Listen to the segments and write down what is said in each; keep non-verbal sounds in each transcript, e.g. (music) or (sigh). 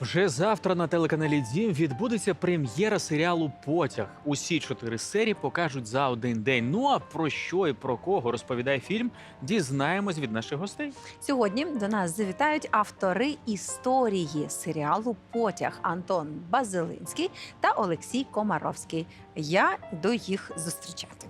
Вже завтра на телеканалі Дім відбудеться прем'єра серіалу Потяг. Усі чотири серії покажуть за один день. Ну а про що і про кого розповідає фільм, дізнаємось від наших гостей. Сьогодні до нас завітають автори історії серіалу Потяг Антон Базилинський та Олексій Комаровський. Я йду їх зустрічати.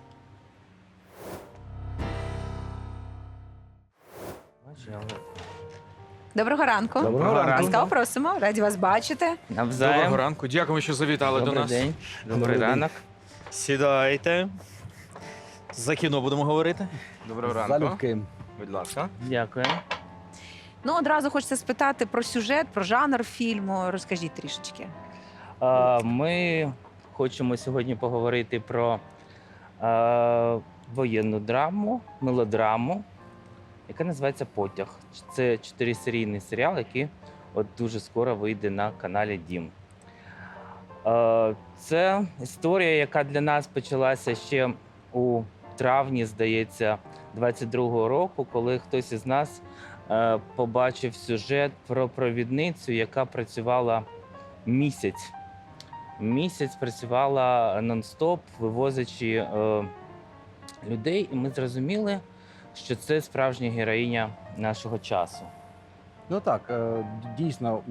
Доброго ранку. Доброго ранку. Ласкаво просимо, раді вас бачити. Навзаєм. Доброго ранку. Дякуємо, що завітали Добрий до нас. день. Добрий, Добрий день. ранок. Сідайте. За кіно будемо говорити. Доброго ранку. Залюбки. Будь ласка. Дякую. Ну, одразу хочеться спитати про сюжет, про жанр фільму. Розкажіть трішечки. А, Ми хочемо сьогодні поговорити про е, воєнну драму, мелодраму, яка називається Потяг. Це чотирисерійний серіал, який от дуже скоро вийде на каналі Дім. Е, Це історія, яка для нас почалася ще у травні, здається, 22-го року, коли хтось із нас е, побачив сюжет про провідницю, яка працювала місяць. Місяць працювала нон-стоп, вивозячи е, людей, і ми зрозуміли, що це справжня героїня нашого часу. Ну так, е, дійсно,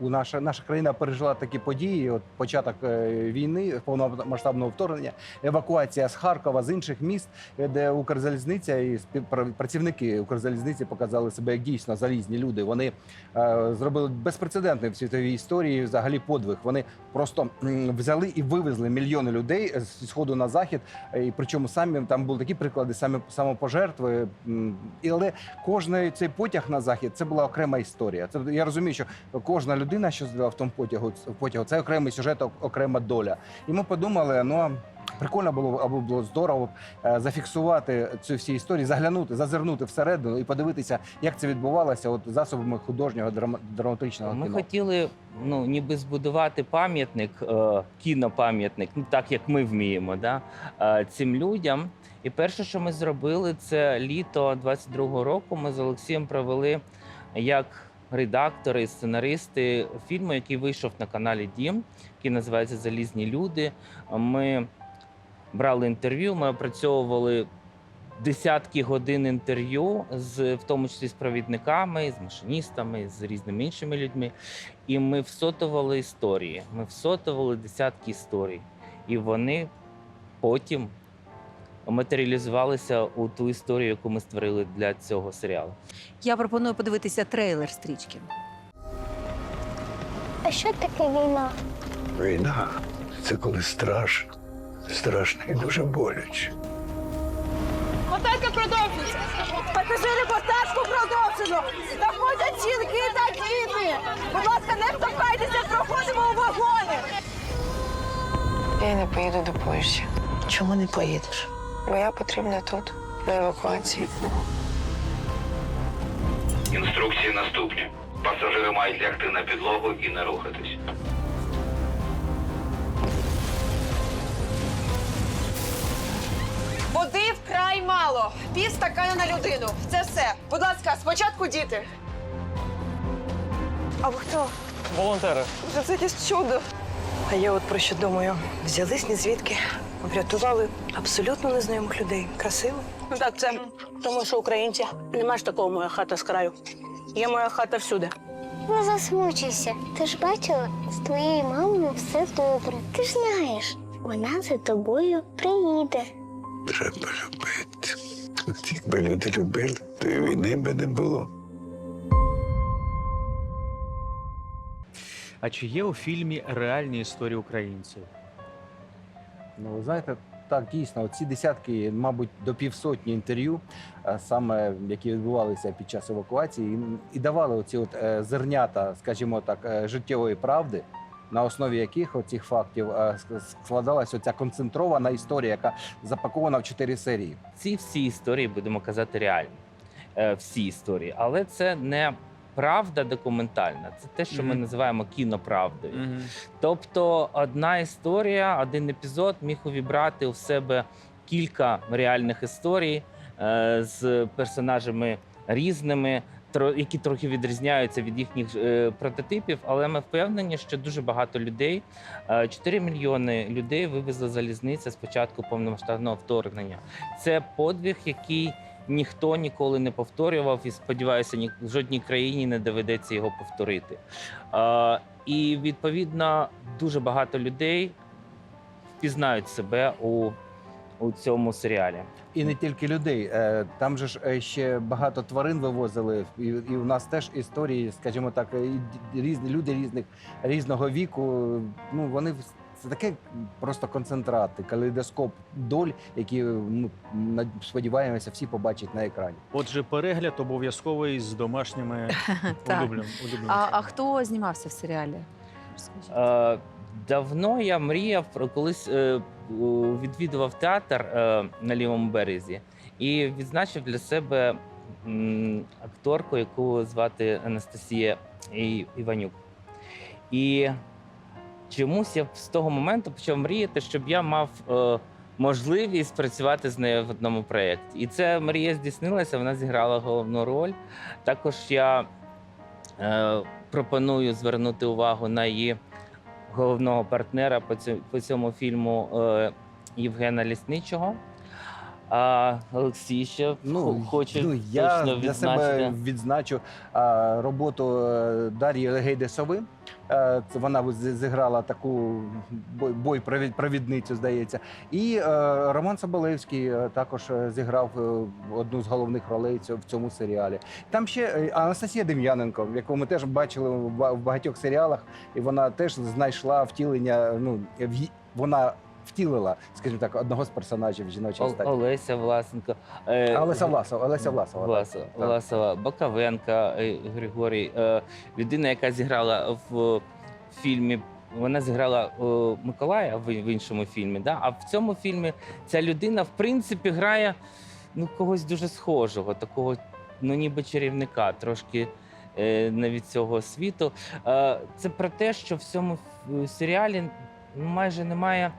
у наша, наша країна пережила такі події. От початок е, війни, повномасштабного вторгнення, евакуація з Харкова, з інших міст, е, де Укрзалізниця і співпрацівники Укрзалізниці показали себе як дійсно залізні люди. Вони е, зробили безпрецедентний в світовій історії взагалі подвиг. Вони просто взяли і вивезли мільйони людей з сходу на захід. І причому самі там були такі приклади, самі самопожертви. але кожний цей потяг на захід це була окрема історія. Це я розумію, що кожна людина, що сиділа в тому потягу, в потягу, це окремий сюжет, окрема доля. І ми подумали, ну. Прикольно було або було здорово е, зафіксувати цю всі історії, заглянути, зазирнути всередину і подивитися, як це відбувалося, от засобами художнього драма- драматичного Ми кіно. хотіли ну, ніби збудувати пам'ятник, е, кінопам'ятник, ну так як ми вміємо, да, е, цим людям. І перше, що ми зробили, це літо 22-го року. Ми з Олексієм провели як редактори сценаристи фільму, який вийшов на каналі Дім, який називається Залізні люди. Ми брали інтерв'ю, ми опрацьовували десятки годин інтерв'ю, з в тому числі з провідниками, з машиністами, з різними іншими людьми. І ми всотували історії. Ми всотували десятки історій. І вони потім матеріалізувалися у ту історію, яку ми створили для цього серіалу. Я пропоную подивитися трейлер стрічки. А що таке війна? Війна це коли страшно, страшно і дуже боляче. Мотелька продовжується. Пасажири посадку продовжено. Заходять жінки та діти. Будь ласка, не втопайтеся, проходимо у вагони. Я не поїду до Польщі, Чому не поїдеш? Бо я потрібна тут, на евакуації. Інструкції наступні. Пасажири мають лягти на підлогу і не рухатись. Води вкрай мало. Пів стакана на людину. Це все. Будь ласка, спочатку діти. А ви хто? Волонтери. Це, це якесь чудо. А я от про що думаю. Взялись ні звідки, врятували абсолютно незнайомих людей. Красиво. Ну так, це тому, що українці нема ж такого моя хата з краю. Є моя хата всюди. Не засмучуйся. Ти ж бачила, з твоєю мамою все добре. Ти ж знаєш, вона за тобою приїде. Треба любити. От якби люди любили, то і війни би не було. А чи є у фільмі реальні історії українців? Ну, ви знаєте, так дійсно, ці десятки, мабуть, до півсотні інтерв'ю, е, саме які відбувалися під час евакуації, і- давали оці от е, зернята, скажімо так, е, життєвої правди. На основі яких оцих фактів складалася оця концентрована історія, яка запакована в чотири серії. Ці всі історії будемо казати реальні. Всі історії, але це не правда документальна. Це те, що ми називаємо кіноправдою. Тобто, одна історія, один епізод міг увібрати у себе кілька реальних історій е, з персонажами різними, тро- які трохи відрізняються від їхніх е, прототипів, але ми впевнені, що дуже багато людей, е, 4 мільйони людей вивезла залізниця з початку повномасштабного вторгнення. Це подвиг, який ніхто ніколи не повторював, і сподіваюся, ні в жодній країні не доведеться його повторити. Е, І відповідно дуже багато людей впізнають себе у, у цьому серіалі. І не тільки людей. Е, Там же ж е, ще багато тварин вивозили, і, і у нас теж історії, скажімо так, різні люди різних різного віку. Ну вони це таке просто концентрат, калейдоскоп доль, які ну, над- сподіваємося, всі побачать на екрані. Отже, перегляд обов'язковий з домашніми (laughs) Так. улюбленцями. А, а хто знімався в серіалі? Розкажіть. Е, давно я мріяв про колись е, у- відвідував театр е, на лівому березі і відзначив для себе м, акторку, яку звати Анастасія І- Іванюк. І чомусь я з того моменту почав мріяти, щоб я мав. е, Можливість працювати з нею в одному проєкті. І ця мрія здійснилася, вона зіграла головну роль. Також я е, пропоную звернути увагу на її головного партнера по цьому, по цьому фільму е, Євгена Лісничого. А Олексій ще ну, хоче ну, я точно для себе відзначу а, роботу е, Дар'ї Гейдесови. Е, вона зіграла таку бой, провідницю, здається. І е, Роман Соболевський е, також зіграв одну з головних ролей в цьому серіалі. Там ще Анастасія Дем'яненко, яку ми теж бачили в багатьох серіалах, і вона теж знайшла втілення. Ну вона втілила, скажімо так, одного з персонажів жіночої статі. Олеся Власенко. Е, Олеся Власова, Олеся Власова. Власова, Так. Власова, Баковенка е, Григорій, е, людина, яка зіграла в фільмі. Вона зіграла е, Миколая в, в іншому фільмі. Да? А в цьому фільмі ця людина, в принципі, грає ну, когось дуже схожого, такого, ну ніби чарівника, трошки е, не від цього світу. Е, це про те, що в цьому серіалі майже немає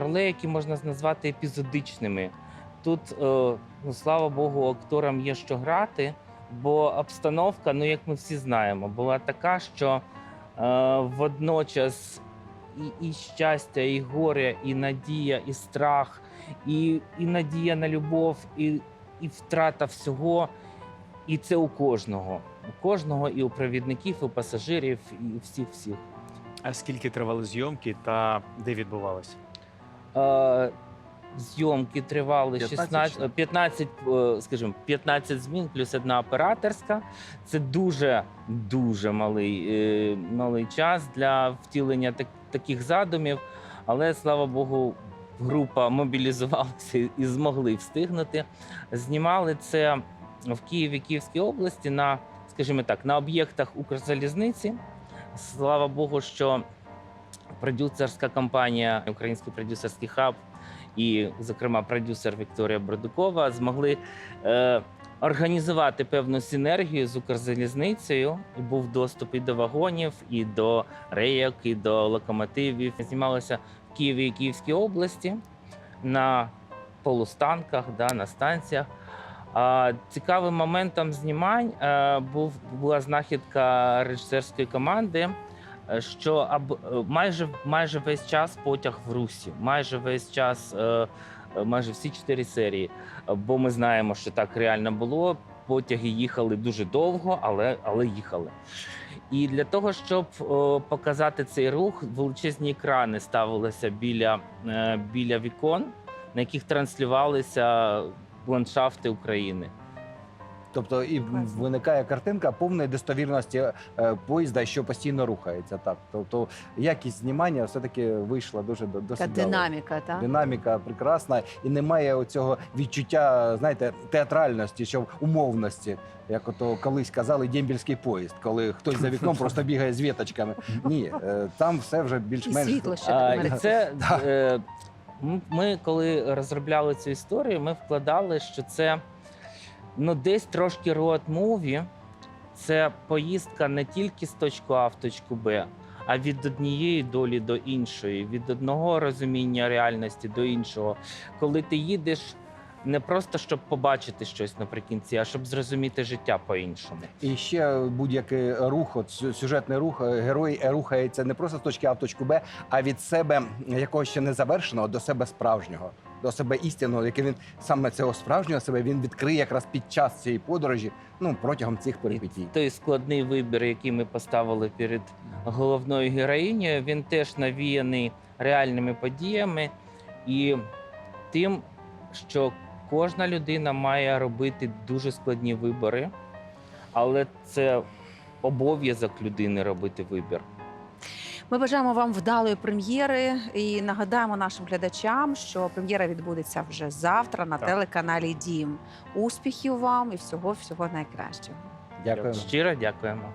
ролей, які можна назвати епізодичними. Тут, е, ну слава Богу, акторам є що грати, бо обстановка, ну як ми всі знаємо, була така, що е, водночас і, і щастя, і горе, і надія, і страх, і, і надія на любов, і, і втрата всього. І це у кожного. У кожного, і у провідників, і у пасажирів, і всіх всіх. А скільки тривали зйомки та де відбувалися? Зйомки тривали 16, е, 15, е, скажімо, 15 змін плюс одна операторська. Це дуже дуже малий, е, малий час для втілення так, таких задумів. Але слава Богу, група мобілізувалася і змогли встигнути. Знімали це в Києві, Київській області на, скажімо так, на об'єктах Укрзалізниці. Слава Богу, що продюсерська компанія, український продюсерський хаб і, зокрема, продюсер Вікторія Бродукова змогли е, організувати певну синергію з Укрзалізницею. І був доступ і до вагонів, і до рейок, і до локомотивів. Знімалося в Києві і Київській області на полустанках, да, на станціях. А, цікавим моментом знімань е, був, була знахідка режисерської команди, що аб, е, майже, майже весь час потяг в русі, майже весь час, е, е, майже всі чотири серії. Е, Бо ми знаємо, що так реально було. Потяги їхали дуже довго, але, але їхали. І для того, щоб е, показати цей рух, величезні екрани ставилися біля, е, біля вікон, на яких транслювалися ландшафти України. Тобто і виникає картинка повної достовірності е, поїзда, що постійно рухається. Так, тобто якість знімання все-таки вийшла дуже до- досить динаміка, так? Динаміка прекрасна, і немає оцього відчуття, знаєте, театральності, що умовності. Як ото колись казали дембільський поїзд, коли хтось за вікном просто бігає з віточками. Ні, е, там все вже більш-менш світло ще А, це (laughs) Так. е, ми, коли розробляли цю історію, ми вкладали, що це ну, десь трошки роад муві. Це поїздка не тільки з точки А в точку Б, а від однієї долі до іншої, від одного розуміння реальності до іншого. Коли ти їдеш не просто щоб побачити щось наприкінці, а щоб зрозуміти життя по-іншому. І ще будь-який рух, от сюжетний рух, е, герой рухається не просто з точки А в точку Б, а від себе якогось ще не завершеного до себе справжнього, до себе істинного, яке він саме цього справжнього себе він відкриє якраз під час цієї подорожі, ну протягом цих перипетій. Той складний вибір, який ми поставили перед головною героїнею, він теж навіяний реальними подіями і тим, що кожна людина має робити дуже складні вибори, але це обов'язок людини робити вибір. Ми бажаємо вам вдалої прем'єри і нагадаємо нашим глядачам, що прем'єра відбудеться вже завтра на Так. телеканалі Дім. Успіхів вам і всього всього найкращого. Дякую. Щиро дякуємо.